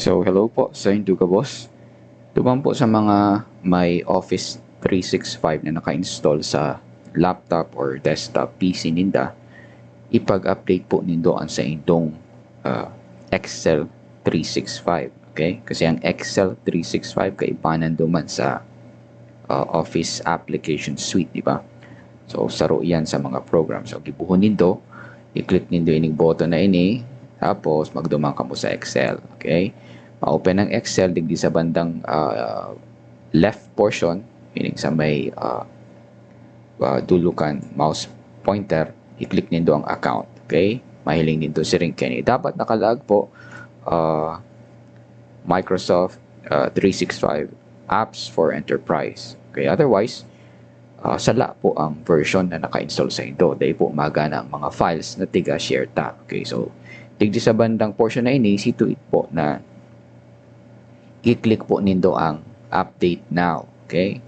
So, hello po sa Induga Boss. Tuman po sa mga may Office 365 na naka-install sa laptop or desktop PC ninda, ipag-update po nindo ang sa indong uh, Excel 365. Okay? Kasi ang Excel 365 kaibanan duman sa uh, Office Application Suite, di ba? So, saro yan sa mga program. So, gibuhon nindo, i-click nindo ining button na ini, tapos magdumang ka mo sa Excel. Okay? Ma-open ang Excel digdi sa bandang uh, left portion, meaning sa may uh, uh, dulukan mouse pointer, i-click nindo ang account. Okay? Mahiling nindo si Ring Kenny. Dapat nakalag po uh, Microsoft uh, 365 apps for enterprise. Okay, otherwise, uh, sala po ang version na naka-install sa Indo. Dahil po magana ang mga files na tiga share tab. Okay, so digdi sa bandang portion na ini, it po na i-click po nindo ang update now. Okay?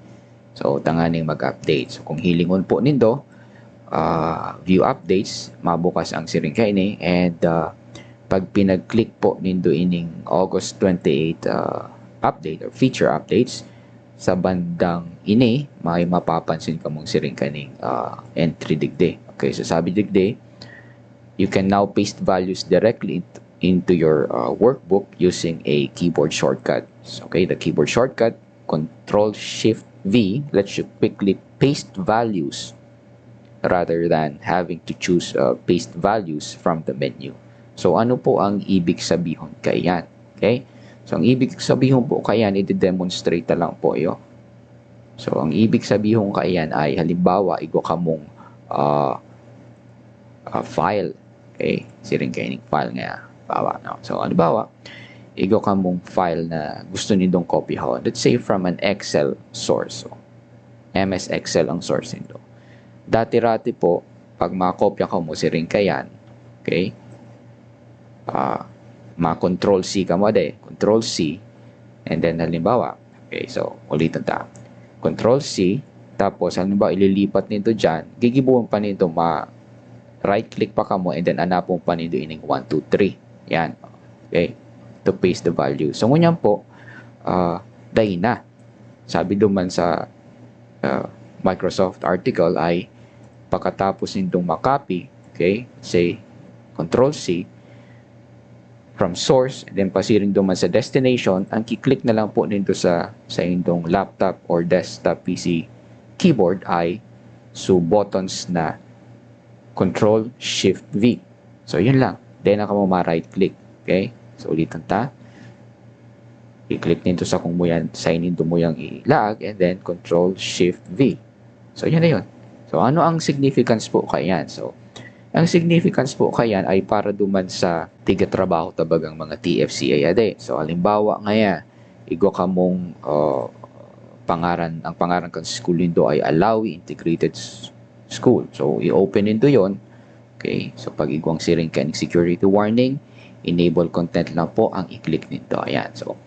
So, tanganing mag-update. So, kung hilingon po nindo, uh, view updates, mabukas ang siring kaini and uh, pag pinag-click po nindo ining August 28 uh, update or feature updates, sa bandang ini, may mapapansin ka mong siring kaning uh, entry digde. Okay, so sabi digde, you can now paste values directly into, your uh, workbook using a keyboard shortcut. Okay, the keyboard shortcut, Control Shift V, lets you quickly paste values rather than having to choose uh, paste values from the menu. So, ano po ang ibig sabihin kayan? Okay? So, ang ibig sabihin po kayan, i-demonstrate na lang po yo. So, ang ibig sabihin kayan ay halimbawa, igo ka mong uh, file. Okay? Siring kayo file nga. Bawa, no? So, halimbawa, igo ka mong file na gusto nindong kopyahon. Let's say from an Excel source. So, MS Excel ang source nito. Dati-rati po, pag makopya ka mo si kayan, okay, uh, ma-control C ka mo de, control C, and then halimbawa, okay, so, ulitin ta. Control C, tapos halimbawa ililipat nito dyan, gigibuhan pa nito ma right click pa ka mo and then anapong pa nito ining 1, 2, 3. Yan. Okay. To paste the value. So, ngunyan po, uh, dahil na. Sabi duman sa uh, Microsoft article ay pagkatapos nitong makopy, okay, say, Control C, from source, and then pasiring duman sa destination, ang kiklik na lang po nito sa, sa indong laptop or desktop PC keyboard ay so buttons na Control Shift V. So, yun lang. Then, naka mo ma-right click. Okay? So, ulitan ta. I-click nito sa kung mo yan, sign into mo yung ilag, and then Control Shift V. So, yun na yun. So, ano ang significance po kayan? So, ang significance po kayan ay para duman sa tiga-trabaho tabagang mga TFCA ade. So, alimbawa ngaya, igo ka mong uh, pangaran, ang pangaran kan school nindo ay Alawi Integrated School. So, i-open nindo yon Okay? So, pag igwang siring kaning security warning, enable content lang po ang i-click nito. Ayan. So,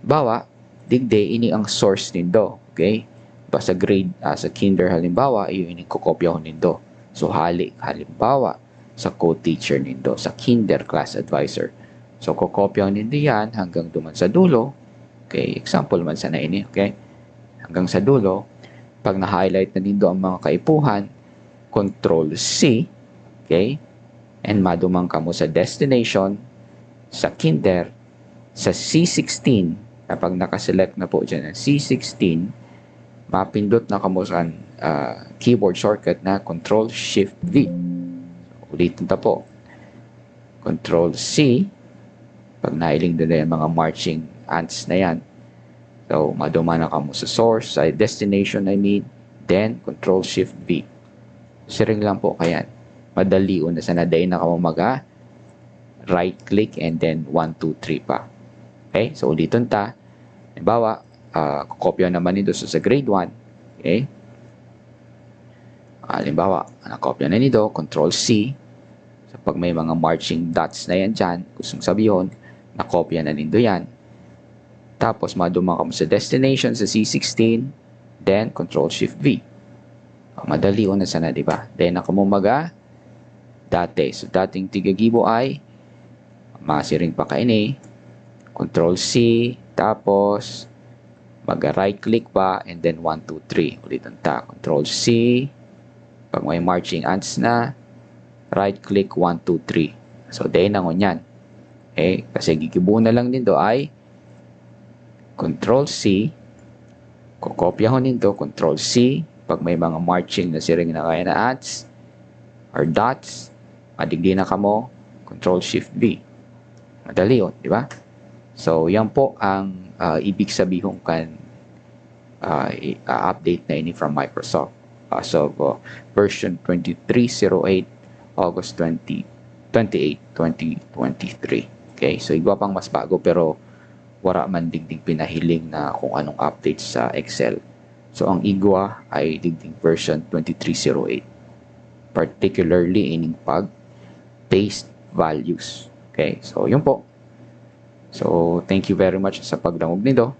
bawa, digde, ini ang source nindo. Okay? Ba sa grade, uh, sa kinder halimbawa, iyo ini kokopya ko nindo. So, hali, halimbawa, sa co-teacher nindo, sa kinder class advisor. So, kokopya nindo yan hanggang duman sa dulo. Okay? Example man sa na ini. Okay? Hanggang sa dulo, pag na-highlight na nindo ang mga kaipuhan, Control C, okay? And madumang ka mo sa destination, sa kinder, sa C16, kapag nakaselect na po dyan ang C16, mapindot na ka mo sa uh, keyboard shortcut na Control Shift V. Ulitin ta po. Control C, pag nailing doon na yung mga marching ants na yan, So, maduma ka mo sa source, sa destination I mean, then Control Siring lang po kayan. Madali una sa naday na ka mo maga right click and then 1, 2, 3 pa. Okay? So, ulitin ta. Halimbawa, uh, kopya naman nito so, sa grade 1. Okay? Halimbawa, nakopya na nito, Control C. So, pag may mga marching dots na yan dyan, gustong sabihin, nakopya na nito yan. Tapos, maduma ka sa destination sa C16, then Control Shift V. Madali una sana, di ba? Then, ako mo maga, dati. So, dating tigagibo ay, masiring pa kaini, Control C, tapos mag-right click pa and then 1, 2, 3. Ulitin ta. Control C. Pag may marching ants na, right click 1, 2, 3. So, day na ngunyan. Okay? Kasi gigibuo na lang do ay Control C. Kokopya ho nito. Control C. Pag may mga marching na siring na kaya na ants or dots, madigdi na kamo, Control Shift V. Madali yun, di ba? So, yan po ang uh, ibig sabihin kan uh, update na ini from Microsoft as of uh, version 2308 August 20 28 2023 okay so igwa pang mas bago pero wala man digdig pinahiling na kung anong update sa Excel so ang igwa ay digdig version 2308 particularly ining pag paste values. Okay so yun po. So, thank you very much sa pagdangog nito.